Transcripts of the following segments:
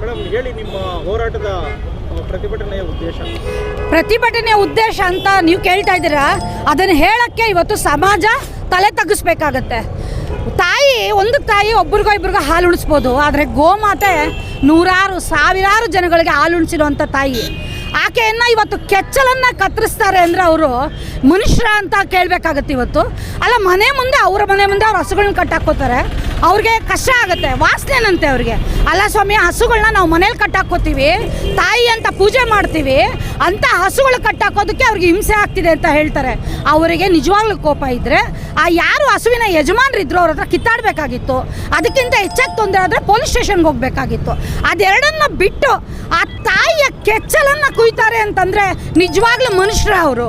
Madam, ಹೇಳಿ ನಿಮ್ಮ ಹೋರಾಟದ ಪ್ರತಿಭಟನೆಯ ಉದ್ದೇಶ. ಪ್ರತಿಭಟನೆಯ ಉದ್ದೇಶ ಅಂತ ನೀವು ಕೇಳ್ತಾ ಇದ್ದೀರಾ? ಅದನ್ನು ಹೇಳಕ್ಕೆ ಇವತ್ತು ಸಮಾಜ ತಲೆ ತಗ್ಗಿಸ್ಬೇಕಾಗತ್ತೆ. ತಾಯಿ, ಒಂದು ತಾಯಿ ಒಬ್ರಿಗೋ ಇಬ್ರಿಗೋ ಹಾಲು ಉಣಿಸ್ಬೋದು ಆದರೆ ಗೋಮಾತೆ ನೂರಾರು, ಸಾವಿರಾರು ಜನಗಳಿಗೆ ಹಾಲು ಉಣಿಸಿರುವಂಥ ತಾಯಿ. ಆಕೆಯನ್ನು ಇವತ್ತು ಕೆಚ್ಚಲನ್ನು ಕತ್ತರಿಸ್ತಾರೆ ಅಂದರೆ ಅವರು ಮನುಷ್ಯರ ಅಂತ ಕೇಳಬೇಕಾಗತ್ತೆ ಇವತ್ತು. ಅಲ್ಲ, ಮನೆ ಮುಂದೆ ಅವರ ಮನೆ ಮುಂದೆ ಅವ್ರ ಹಸುಗಳನ್ನ ಕಟ್ಟಾಕೋತಾರೆ ಅವ್ರಿಗೆ ಕಷ್ಟ ಆಗುತ್ತೆ, ವಾಸನೆನಂತೆ ಅವ್ರಿಗೆ. ಅಲ್ಲ ಸ್ವಾಮಿ ಹಸುಗಳನ್ನ ನಾವು ಮನೇಲಿ ಕಟ್ಟಾಕೋತೀವಿ ತಾಯಿ ಅಂತ ಪೂಜೆ ಮಾಡ್ತೀವಿ, ಅಂತ ಹಸುಗಳು ಕಟ್ಟಾಕೋದಕ್ಕೆ ಅವ್ರಿಗೆ ಹಿಂಸೆ ಆಗ್ತಿದೆ ಅಂತ ಹೇಳ್ತಾರೆ. ಅವರಿಗೆ ನಿಜವಾಗ್ಲೂ ಕೋಪ ಇದ್ದರೆ ಆ ಯಾರು ಹಸುವಿನ ಯಜಮಾನರಿದ್ರು ಅವ್ರ ಹತ್ರ ಕಿತ್ತಾಡಬೇಕಾಗಿತ್ತು. ಅದಕ್ಕಿಂತ ಹೆಚ್ಚಾಗಿ ತೊಂದರೆ ಆದರೆ ಪೊಲೀಸ್ ಸ್ಟೇಷನ್ಗೆ ಹೋಗ್ಬೇಕಾಗಿತ್ತು. ಅದೆರಡನ್ನ ಬಿಟ್ಟು ಆ ಕೆಚ್ಚಲನ್ನು ಕುಯ್ತಾರೆ ಅಂತಂದರೆ ನಿಜವಾಗ್ಲೂ ಮನುಷ್ಯರ ಅವರು.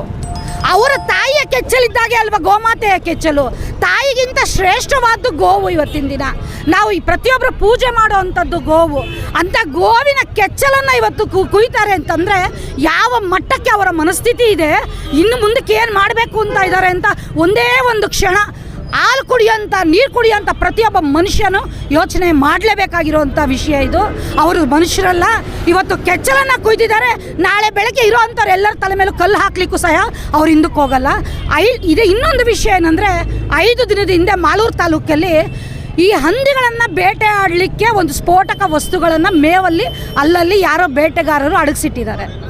ಅವರ ತಾಯಿಯ ಕೆಚ್ಚಲಿದ್ದಾಗೆ ಅಲ್ವಾ ಗೋಮಾತೆಯ ಕೆಚ್ಚಲು? ತಾಯಿಗಿಂತ ಶ್ರೇಷ್ಠವಾದ್ದು ಗೋವು ಇವತ್ತಿನ ದಿನ. ನಾವು ಈ ಪ್ರತಿಯೊಬ್ಬರು ಪೂಜೆ ಮಾಡುವಂಥದ್ದು ಗೋವು. ಅಂತ ಗೋವಿನ ಕೆಚ್ಚಲನ್ನು ಇವತ್ತು ಕು ಕುಯ್ತಾರೆ ಅಂತಂದರೆ ಯಾವ ಮಟ್ಟಕ್ಕೆ ಅವರ ಮನಸ್ಥಿತಿ ಇದೆ, ಇನ್ನು ಮುಂದಕ್ಕೆ ಏನು ಮಾಡಬೇಕು ಅಂತ ಇದ್ದಾರೆ ಅಂತ ಒಂದೇ ಒಂದು ಕ್ಷಣ ಹಾಲು ಕುಡಿಯೋಂಥ ನೀರು ಕುಡಿಯೋಂಥ ಪ್ರತಿಯೊಬ್ಬ ಮನುಷ್ಯನು ಯೋಚನೆ ಮಾಡಲೇಬೇಕಾಗಿರುವಂಥ ವಿಷಯ ಇದು. ಅವರು ಮನುಷ್ಯರಲ್ಲ. ಇವತ್ತು ಕೆಚ್ಚಲನ್ನು ಕುಯ್ದಿದ್ದಾರೆ. ನಾಳೆ ಬೆಳಗ್ಗೆ ಇರೋವಂಥವ್ರು ಎಲ್ಲರ ತಲೆ ಮೇಲೂ ಕಲ್ಲು ಹಾಕ್ಲಿಕ್ಕೂ ಸಹ ಅವ್ರು ಹಿಂದಕ್ಕೆ ಹೋಗಲ್ಲ. ಐ, ಇದು ಇನ್ನೊಂದು ವಿಷಯ ಏನಂದರೆ, ಐದು ದಿನದ ಹಿಂದೆ ಮಾಲೂರು ತಾಲೂಕಲ್ಲಿ ಈ ಹಂದಿಗಳನ್ನು ಬೇಟೆ ಆಡಲಿಕ್ಕೆ ಒಂದು ಸ್ಫೋಟಕ ವಸ್ತುಗಳನ್ನು ಮೇವಲ್ಲಿ, ಅಲ್ಲಲ್ಲಿ ಯಾರೋ ಬೇಟೆಗಾರರು ಅಡಗಿಸಿಟ್ಟಿದ್ದಾರೆ.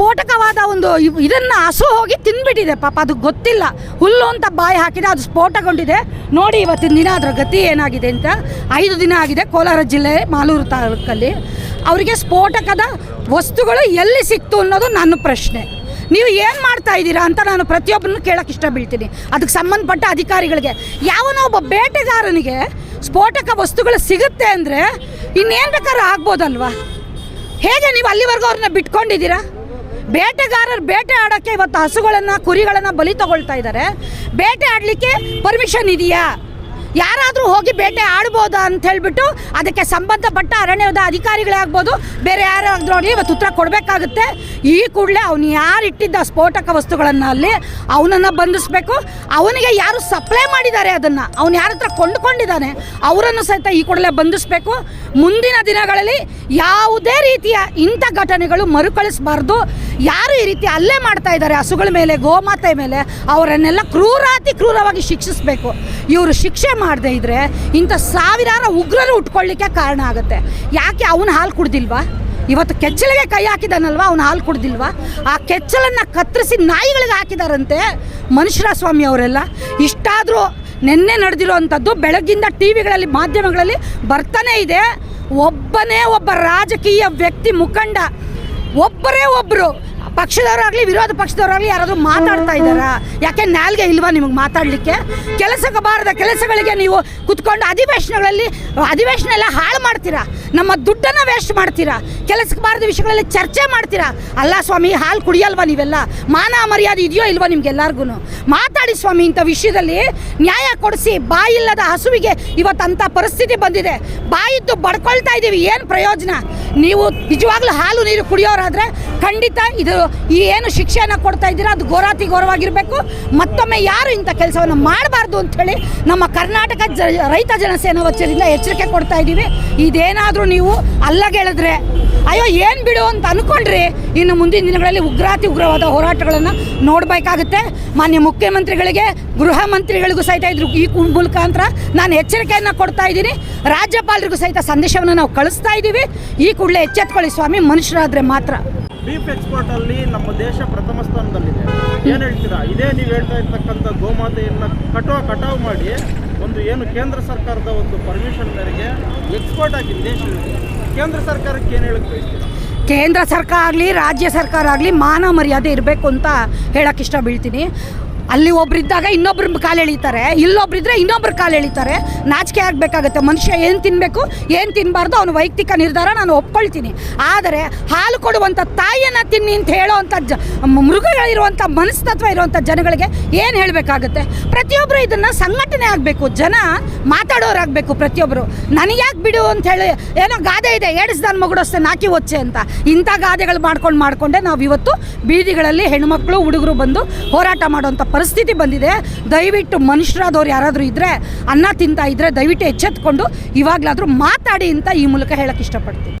ಸ್ಫೋಟಕವಾದ ಒಂದು ಇದನ್ನು ಹಸು ಹೋಗಿ ತಿಂದ್ಬಿಟ್ಟಿದೆ ಪಾಪ ಅದು ಗೊತ್ತಿಲ್ಲ. ಹುಲ್ಲು ಅಂತ ಬಾಯಿ ಹಾಕಿದೆ ಅದು ಸ್ಫೋಟಗೊಂಡಿದೆ. ನೋಡಿ ಇವತ್ತಿನ ದಿನ ಅದರ ಗತಿ ಏನಾಗಿದೆ ಅಂತ. ಐದು ದಿನ ಆಗಿದೆ ಕೋಲಾರ ಜಿಲ್ಲೆ ಮಾಲೂರು ತಾಲೂಕಲ್ಲಿ. ಅವರಿಗೆ ಸ್ಫೋಟಕದ ವಸ್ತುಗಳು ಎಲ್ಲಿ ಸಿಕ್ತು ಅನ್ನೋದು ನನ್ನ ಪ್ರಶ್ನೆ. ನೀವು ಏನು ಮಾಡ್ತಾ ಇದ್ದೀರಾ ಅಂತ ನಾನು ಪ್ರತಿಯೊಬ್ಬರನ್ನು ಕೇಳೋಕೆ ಇಷ್ಟ ಬೀಳ್ತೀನಿ ಅದಕ್ಕೆ ಸಂಬಂಧಪಟ್ಟ ಅಧಿಕಾರಿಗಳಿಗೆ. ಯಾವನೋ ಒಬ್ಬ ಬೇಟೆಗಾರನಿಗೆ ಸ್ಫೋಟಕ ವಸ್ತುಗಳು ಸಿಗುತ್ತೆ ಅಂದರೆ ಇನ್ನೇನು ಬೇಕಾದ್ರೂ ಆಗ್ಬೋದಲ್ವಾ? ಹೇಗೆ ನೀವು ಅಲ್ಲಿವರೆಗೂ ಅವ್ರನ್ನ ಬಿಟ್ಕೊಂಡಿದ್ದೀರಾ? ಬೇಟೆಗಾರರು ಬೇಟೆ ಆಡೋಕ್ಕೆ ಇವತ್ತು ಹಸುಗಳನ್ನು, ಕುರಿಗಳನ್ನು ಬಲಿ ತಗೊಳ್ತಾ ಇದ್ದಾರೆ. ಬೇಟೆ ಆಡಲಿಕ್ಕೆ ಪರ್ಮಿಷನ್ ಇದೆಯಾ? ಯಾರಾದರೂ ಹೋಗಿ ಬೇಟೆ ಆಡ್ಬೋದಾ ಅಂತ ಹೇಳಿಬಿಟ್ಟು ಅದಕ್ಕೆ ಸಂಬಂಧಪಟ್ಟ ಅರಣ್ಯದ ಅಧಿಕಾರಿಗಳೇ ಆಗ್ಬೋದು, ಬೇರೆ ಯಾರಾದರೂ ಇವತ್ತು ಉತ್ತರ ಕೊಡಬೇಕಾಗುತ್ತೆ. ಈ ಕೂಡಲೇ ಅವನು ಯಾರು ಇಟ್ಟಿದ್ದ ಸ್ಫೋಟಕ ವಸ್ತುಗಳನ್ನು ಅಲ್ಲಿ ಅವನನ್ನು ಬಂಧಿಸಬೇಕು. ಅವನಿಗೆ ಯಾರು ಸಪ್ಲೈ ಮಾಡಿದ್ದಾರೆ ಅದನ್ನು, ಅವನು ಯಾರ ಹತ್ರ ಕೊಂಡುಕೊಂಡಿದ್ದಾನೆ, ಅವರನ್ನು ಸಹಿತ ಈ ಕೂಡಲೇ ಬಂಧಿಸಬೇಕು. ಮುಂದಿನ ದಿನಗಳಲ್ಲಿ ಯಾವುದೇ ರೀತಿಯ ಇಂಥ ಘಟನೆಗಳು ಮರುಕಳಿಸಬಾರ್ದು. ಯಾರು ಈ ರೀತಿ ಅಲ್ಲೇ ಮಾಡ್ತಾ ಇದ್ದಾರೆ ಹಸುಗಳ ಮೇಲೆ, ಗೋಮಾತೆ ಮೇಲೆ, ಅವರನ್ನೆಲ್ಲ ಕ್ರೂರಾತಿ ಕ್ರೂರವಾಗಿ ಶಿಕ್ಷಿಸಬೇಕು. ಇವರು ಶಿಕ್ಷೆ ಮಾಡದೇ ಇದ್ದರೆ ಇಂಥ ಸಾವಿರಾರು ಉಗ್ರರು ಉಟ್ಕೊಳ್ಳಿಕ್ಕೆ ಕಾರಣ ಆಗುತ್ತೆ. ಯಾಕೆ ಅವನು ಹಾಲು ಕುಡ್ದಿಲ್ವಾ? ಇವತ್ತು ಕೆಚ್ಚಲಿಗೆ ಕೈ ಹಾಕಿದಾನಲ್ವಾ? ಅವನು ಹಾಲು ಕುಡ್ದಿಲ್ವಾ? ಆ ಕೆಚ್ಚಲನ್ನು ಕತ್ತರಿಸಿ ನಾಯಿಗಳಿಗೆ ಹಾಕಿದಾರಂತೆ ಮನುಷ್ಯರ ಸ್ವಾಮಿ ಅವರೆಲ್ಲ. ಇಷ್ಟಾದರೂ ನಿನ್ನೆ ನಡೆದಿರೋ ಅಂಥದ್ದು ಬೆಳಗ್ಗಿಂದ ಟಿ ವಿಗಳಲ್ಲಿ ಮಾಧ್ಯಮಗಳಲ್ಲಿ ಬರ್ತಾನೇ ಇದೆ. ಒಬ್ಬನೇ ಒಬ್ಬ ರಾಜಕೀಯ ವ್ಯಕ್ತಿ ಮುಖಂಡ ಒಬ್ಬರೇ ಒಬ್ಬರು ಪಕ್ಷದವರಾಗಲಿ, ವಿರೋಧ ಪಕ್ಷದವರಾಗ್ಲಿ ಯಾರಾದರೂ ಮಾತಾಡ್ತಾ ಇದ್ದಾರಾ? ಯಾಕೆ ನಾಲ್ಗೆ ಇಲ್ವಾ ನಿಮಗೆ ಮಾತಾಡಲಿಕ್ಕೆ? ಕೆಲಸಕ್ಕೆ ಬಾರದ ಕೆಲಸಗಳಿಗೆ ನೀವು ಕುತ್ಕೊಂಡು ಅಧಿವೇಶನಗಳಲ್ಲಿ, ಅಧಿವೇಶನ ಎಲ್ಲ ಹಾಳು ಮಾಡ್ತೀರಾ? ನಮ್ಮ ದುಡ್ಡನ್ನು ವೇಸ್ಟ್ ಮಾಡ್ತೀರಾ? ಕೆಲಸಕ್ಕೆ ಬಾರದ ವಿಷಯಗಳಲ್ಲಿ ಚರ್ಚೆ ಮಾಡ್ತೀರಾ? ಅಲ್ಲ ಸ್ವಾಮಿ, ಹಾಲು ಕುಡಿಯಲ್ವಾ ನೀವೆಲ್ಲ? ಮಾನ ಮರ್ಯಾದೆ ಇದೆಯೋ ಇಲ್ವಾ ನಿಮ್ಗೆಲ್ಲರಿಗೂ ಮಾತಾಡಿ ಸ್ವಾಮಿ, ಇಂಥ ವಿಷಯದಲ್ಲಿ ನ್ಯಾಯ ಕೊಡಿಸಿ, ಬಾಯಿಲ್ಲದ ಹಸುವಿಗೆ ಇವತ್ತಂಥ ಪರಿಸ್ಥಿತಿ ಬಂದಿದೆ. ಬಾಯಿದ್ದು ಬಡ್ಕೊಳ್ತಾ ಇದ್ದೀವಿ ಏನು ಪ್ರಯೋಜನ? ನೀವು ನಿಜವಾಗ್ಲೂ ಹಾಲು ನೀರು ಕುಡಿಯೋರಾದರೆ ಖಂಡಿತ ಇದು ಈ ಏನು ಶಿಕ್ಷೆಯನ್ನು ಕೊಡ್ತಾ ಇದ್ದೀರಾ, ಅದು ಗೋರಾತಿ ಗೌರವಾಗಿರಬೇಕು ಮತ್ತೊಮ್ಮೆ ಯಾರು ಇಂಥ ಕೆಲಸವನ್ನು ಮಾಡಬಾರ್ದು ಅಂಥೇಳಿ ನಮ್ಮ ಕರ್ನಾಟಕ ಜ, ರೈತ ಜನಸೇನಾ ವಚ್ಚರಿಂದ ಎಚ್ಚರಿಕೆ ಕೊಡ್ತಾ ಇದ್ದೀವಿ. ಇದೇನಾದರೂ ನೀವು ಅಲ್ಲಗೆಳೆದ್ರೆ, ಅಯ್ಯೋ ಏನು ಬಿಡು ಅಂತ ಅಂದ್ಕೊಂಡ್ರಿ ಇನ್ನು ಮುಂದಿನ ದಿನಗಳಲ್ಲಿ ಉಗ್ರಾತಿ ಉಗ್ರವಾದ ಹೋರಾಟಗಳನ್ನು ನೋಡಬೇಕಾಗುತ್ತೆ. ಮಾನ್ಯ ಮುಖ್ಯಮಂತ್ರಿಗಳಿಗೆ, ಗೃಹ ಮಂತ್ರಿಗಳಿಗೂ ಸಹಿತ ಇದ್ರ ಈ ಮುಖಾಂತರ ನಾನು ಎಚ್ಚರಿಕೆಯನ್ನು ಕೊಡ್ತಾ ಇದ್ದೀನಿ. ರಾಜ್ಯಪಾಲರಿಗೂ ಸಹಿತ ಸಂದೇಶವನ್ನು ನಾವು ಕಳಿಸ್ತಾ ಇದ್ದೀವಿ. ಈ ಕೂಡಲೇ ಎಚ್ಚೆತ್ಕೊಳ್ಳಿ ಸ್ವಾಮಿ ಮನುಷ್ಯರಾದ್ರೆ ಮಾತ್ರ. ಬೀಫ್ ಎಕ್ಸ್ಪೋರ್ಟ್ ಅಲ್ಲಿ ನಮ್ಮ ದೇಶ ಪ್ರಥಮ ಸ್ಥಾನದಲ್ಲಿದೆ. ಏನ್ ಹೇಳ್ತೀರಾ? ಇದೇ ನೀವು ಹೇಳ್ತಾ ಇರ್ತಕ್ಕಂಥ ಗೋಮಾತೆಯನ್ನ ಕಟಾವ್ ಕಟಾವು ಮಾಡಿ ಒಂದು ಏನು ಕೇಂದ್ರ ಸರ್ಕಾರದ ಒಂದು ಪರ್ಮಿಷನ್ ಮೇರೆಗೆ ಎಕ್ಸ್ಪೋರ್ಟ್ ಆಗಿ ದೇಶದಲ್ಲಿ ಕೇಂದ್ರ ಸರ್ಕಾರಕ್ಕೆ ಏನು ಹೇಳಕ್ ಬಯಸ್ತೀರಾ? ಕೇಂದ್ರ ಸರ್ಕಾರ ಆಗಲಿ ರಾಜ್ಯ ಸರ್ಕಾರ ಆಗಲಿ ಮಾನ ಮರ್ಯಾದೆ ಇರಬೇಕು ಅಂತ ಹೇಳಕ್ಕೆ ಇಷ್ಟ ಬೀಳ್ತೀನಿ ಅಲ್ಲಿ ಒಬ್ರಿದ್ದಾಗ ಇನ್ನೊಬ್ರ ಕಾಲು ಎಳಿತಾರೆ, ಇಲ್ಲೊಬ್ರಿದ್ರೆ ಇನ್ನೊಬ್ರ ಕಾಲು ಎಳಿತಾರೆ. ನಾಚಿಕೆ ಆಗಬೇಕಾಗತ್ತೆ. ಮನುಷ್ಯ ಏನು ತಿನ್ನಬೇಕು ಏನು ತಿನ್ನಬಾರ್ದು ಅವನು ವೈಯಕ್ತಿಕ ನಿರ್ಧಾರ ನಾನು ಒಪ್ಕೊಳ್ತೀನಿ. ಆದರೆ ಹಾಲು ಕೊಡುವಂಥ ತಾಯಿಯನ್ನು ತಿನ್ನಿ ಅಂತ ಹೇಳೋವಂಥ ಜ ಮೃಗಗಳಿರುವಂಥ ಮನಸ್ತತ್ವ ಇರುವಂಥ ಜನಗಳಿಗೆ ಏನು ಹೇಳಬೇಕಾಗತ್ತೆ? ಪ್ರತಿಯೊಬ್ಬರು ಇದನ್ನು ಸಂಘಟನೆ ಆಗಬೇಕು. ಜನ ಮಾತಾಡೋರಾಗಬೇಕು ಪ್ರತಿಯೊಬ್ಬರು ನನಗ್ಯಾಕೆ ಬಿಡು ಅಂತ ಹೇಳಿ ಏನೋ ಗಾದೆ ಇದೆ ಏಡಿಸ್ದಾನ ಮಗುಡೋಸ್ತೆ ನಾಕಿ ಒಚ್ಚೆ ಅಂತ. ಇಂಥ ಗಾದೆಗಳು ಮಾಡ್ಕೊಂಡು ಮಾಡಿಕೊಂಡೆ ನಾವು ಇವತ್ತು ಬೀದಿಗಳಲ್ಲಿ ಹೆಣ್ಮಕ್ಳು ಹುಡುಗರು ಬಂದು ಹೋರಾಟ ಮಾಡುವಂಥ ಪರಿಸ್ಥಿತಿ ಬಂದಿದೆ. ದಯವಿಟ್ಟು ಮನುಷ್ಯರಾದವ್ರು ಯಾರಾದರೂ ಇದ್ದರೆ ಅನ್ನ ತಿಂತಾ ಇದ್ದರೆ ದಯವಿಟ್ಟು ಎಚ್ಚೆತ್ಕೊಂಡು ಇವಾಗಲಾದರೂ ಮಾತಾಡಿ ಅಂತ ಈ ಮೂಲಕ ಹೇಳಕ್ಕೆ ಇಷ್ಟಪಡ್ತೀನಿ.